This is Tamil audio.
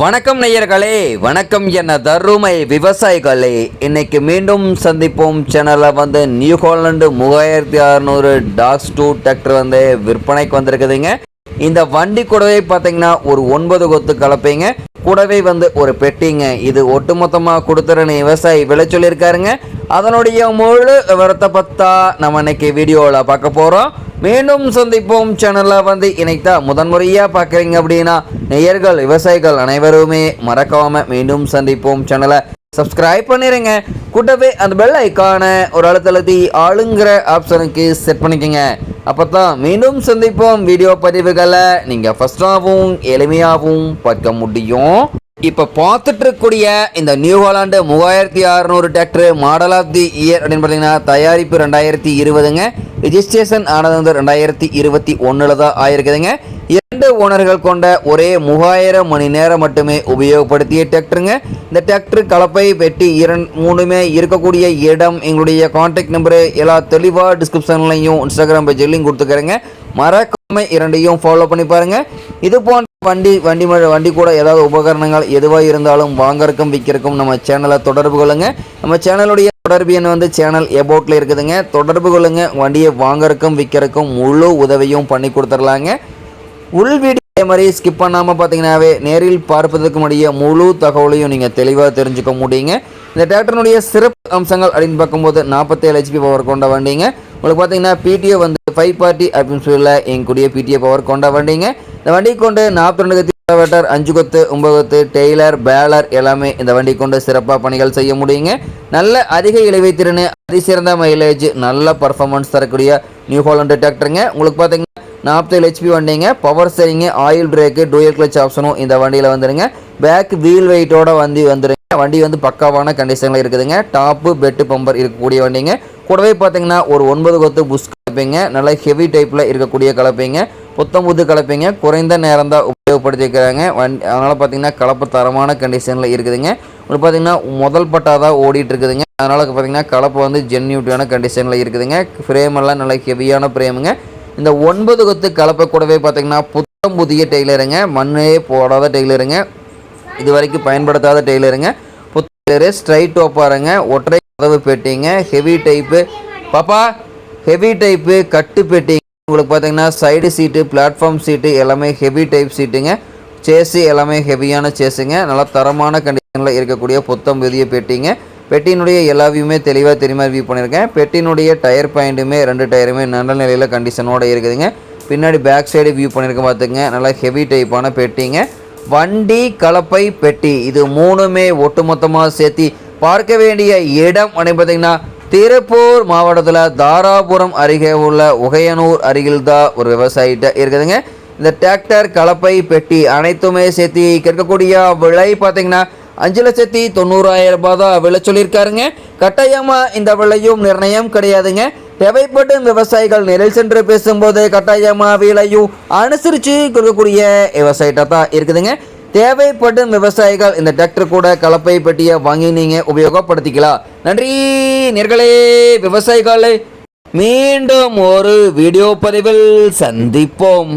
வணக்கம் நேயர்களே வணக்கம் என தருமை விவசாயிகளே. இன்னைக்கு மீண்டும் சந்திப்போம். சேனலில் வந்து நியூ ஹாலண்டு மூவாயிரத்தி அறநூறு டாக்ஸ் டூ டிராக்டர் வந்து விற்பனைக்கு வந்திருக்குதுங்க. இந்த வண்டி கூடவே பார்த்தீங்கன்னா ஒரு ஒன்பது கொத்து கலப்பைங்க. கூடவே வந்து ஒரு பெட்டிங்க. இது ஒட்டுமொத்தமாக கொடுத்துருன்னு விவசாயி விலை சொல்லியிருக்காருங்க. அதனுடைய முழு விவரத்தை பார்த்தா நம்ம இன்னைக்கு வீடியோவில் பார்க்க போகிறோம் மீண்டும் சந்திப்போம். சேனலில் வந்து இணைத்தா தான் முதன்முறையாக பார்க்குறீங்க அப்படின்னா நேயர்கள் விவசாயிகள் அனைவருமே மறக்காமல் மீண்டும் சந்திப்போம். சேனலை சப்ஸ்கிரைப் பண்ணிடுங்க கூட்டவே அந்த பெல் ஐக்கானை ஒரு அழுத்தழுத்தி ஆளுங்கிற ஆப்ஷனுக்கு செட் பண்ணிக்கோங்க. அப்போ தான் மீண்டும் சந்திப்போம். வீடியோ பதிவுகளை நீங்கள் ஃபஸ்ட்டாகவும் எளிமையாகவும் பார்க்க முடியும். இப்போ பார்த்துட்டு இருக்கக்கூடிய இந்த நியூ ஹாலாண்டு மூவாயிரத்தி அறநூறு tractor model of the year அப்படின்னு பார்த்தீங்கன்னா தயாரிப்பு ரெண்டாயிரத்தி இருபதுங்க. ரிஜிஸ்ட்ரேஷன் ஆனது வந்து ரெண்டாயிரத்தி இருபத்தி ஒன்றில் தான் ஆயிருக்குதுங்க. இரண்டு ஓனர்கள் கொண்ட ஒரே மூவாயிரம் மணி நேரம் மட்டுமே உபயோகப்படுத்திய டிராக்டருங்க இந்த டிராக்டர் கலப்பை பெட்டி இரண் மூணுமே இருக்கக்கூடிய இடம் எங்களுடைய கான்டாக்ட் நம்பரு எல்லா தெளிவாக டிஸ்கிரிப்ஷன்லையும் இன்ஸ்டாகிராம் பேஜ்லையும் கொடுத்துக்கிறேங்க. மறக்காம இரண்டையும் ஃபாலோ பண்ணி பாருங்கள் இது போன்ற வண்டி வண்டி வண்டி கூட ஏதாவது உபகரணங்கள் எதுவாக இருந்தாலும் வாங்கறக்கும் விற்கிறக்கும் நம்ம சேனலை தொடர்பு கொள்ளுங்க. நம்ம சேனலுடைய தொடர்பு எண் வந்து சேனல் எபோட்டில் இருக்குதுங்க. தொடர்பு கொள்ளுங்க. வண்டியை வாங்கறக்கும் விற்கிறக்கும் முழு உதவியும் பண்ணி கொடுத்துர்லாங்க உள் வீடியோ அதே மாதிரி ஸ்கிப் பண்ணாமல் பார்த்தீங்கன்னாவே நேரில் பார்ப்பதற்கு முடிய முழு தகவலையும் நீங்கள் தெளிவாக தெரிஞ்சுக்க முடியுங்க. இந்த டிராக்டரினுடைய சிறப்பு அம்சங்கள் அப்படின்னு பார்க்கும்போது நாற்பத்தேழு ஹெச்பி பவர் கொண்ட வண்டிங்க. உங்களுக்கு பார்த்தீங்கன்னா பிடிஓ வந்து ஃபைவ் பார்ட்டி அப்படின்னு சொல்லல எங்கூடிய பிடிஓ பவர் கொண்ட வண்டிங்க. இந்த வண்டி கொண்டு நாற்பத்தி ரெண்டு கத்தி வெட்டர் அஞ்சு கொத்து ஒன்பது கொத்து டெய்லர் பேலர் எல்லாமே இந்த வண்டி கொண்டு சிறப்பாக பணிகள் செய்ய முடியுங்க. நல்ல அதிக இளைவை திறன் அதிசிறந்த மைலேஜ் நல்ல பர்ஃபார்மன்ஸ் தரக்கூடிய நியூ ஹாலண்ட் டிராக்டருங்க உங்களுக்கு பார்த்தீங்கன்னா நாற்பத்தேழு ஹெச்பி வண்டிங்க power steering oil brake dual clutch ஆப்ஷனும் இந்த வண்டியில் வந்துடுங்க பேக் வீல் வெயிட்டோட வண்டி வந்துடுங்க வண்டி வந்து பக்காவான கண்டிஷனில் இருக்குதுங்க. டாப்பு பெட்டு பம்பர் இருக்கக்கூடிய வண்டிங்க. கூடவே பார்த்தீங்கன்னா ஒரு ஒன்பது கொத்து புஷ் கலப்பைங்க. நல்ல ஹெவி டைப்பில் இருக்கக்கூடிய கலப்பைங்க. புத்தம் புது கலப்பைங்க. குறைந்த நேரம் தான் உபயோகப்படுத்திக்கிறாங்க வண்டி அதனால் பார்த்தீங்கன்னா கலப்பு தரமான கண்டிஷனில் இருக்குதுங்க. உங்களுக்கு பார்த்தீங்கன்னா முதல் பட்டா தான் ஓடிட்டு இருக்குதுங்க அதனால் பார்த்தீங்கன்னா கலப்பு வந்து ஜென்யூட்டியான கண்டிஷனில் இருக்குதுங்க. ஃப்ரேம் எல்லாம் நல்ல ஹெவியான ஃப்ரேமுங்க இந்த ஒன்பது கொத்து கலப்பை கூடவே பார்த்தீங்கன்னா புத்தம் புதிய டெய்லருங்க மண்ணே போடாத டெய்லருங்க இது வரைக்கும் பயன்படுத்தாத டெய்லருங்க புத்தரு ஸ்ட்ரைட் ஒப்பாருங்க ஒற்றை கதவு பெட்டிங்க. ஹெவி டைப்பு பாப்பா ஹெவி டைப்பு கட்டு பெட்டிங்க. உங்களுக்கு பார்த்தீங்கன்னா சைடு சீட்டு பிளாட்ஃபார்ம் சீட்டு எல்லாமே ஹெவி டைப் சீட்டுங்க சேஸு எல்லாமே ஹெவியான சேஸுங்க நல்லா தரமான கண்டிஷனில் இருக்கக்கூடிய புத்தம் வெளியே பெட்டிங்க. பெட்டியினுடைய எல்லா வியூமே தெளிவாக தெரியுமா வியூ பண்ணியிருக்கேன் பெட்டியினுடைய டயர் பாயிண்ட்டுமே ரெண்டு டயருமே நல்ல நிலையில் கண்டிஷனோட இருக்குதுங்க. பின்னாடி பேக் சைடு வியூ பண்ணியிருக்கேன் பார்த்துங்க நல்லா ஹெவி டைப்பான பெட்டிங்க. வண்டி கலப்பை பெட்டி. இது மூணுமே ஒட்டுமொத்தமாக சேர்த்து பார்க்க வேண்டிய இடம் அப்படின்னு பார்த்தீங்கன்னா திருப்பூர் மாவட்டத்தில் தாராபுரம் அருகே உள்ள உகையனூர் அருகில் தான் ஒரு விவசாயிட்ட இருக்குதுங்க. இந்த டிராக்டர் கலப்பை பெட்டி அனைத்துமே சேர்த்து கேட்கக்கூடிய விலை பார்த்தீங்கன்னா அஞ்சு லட்சத்தி தொண்ணூறாயிரம் ரூபாய் தான் விலை சொல்லியிருக்காருங்க. கட்டாயமாக இந்த விலையும் நிர்ணயம் கிடையாதுங்க. தேவைப்படும் விவசாயிகள் நேரில் சென்று பேசும்போது கட்டாயமாக விலையும் அனுசரித்து கொடுக்கக்கூடிய விவசாயிட்ட தான் இருக்குதுங்க. தேவைப்படும் விவசாயிகள் இந்த டிராக்டர் கூட கலப்பை பெட்டியை வாங்கி நீங்கள் உபயோகப்படுத்திக்கலாம். நன்றி நேர்களே. விவசாயிகளே மீண்டும் ஒரு வீடியோ பதிவில் சந்திப்போம்.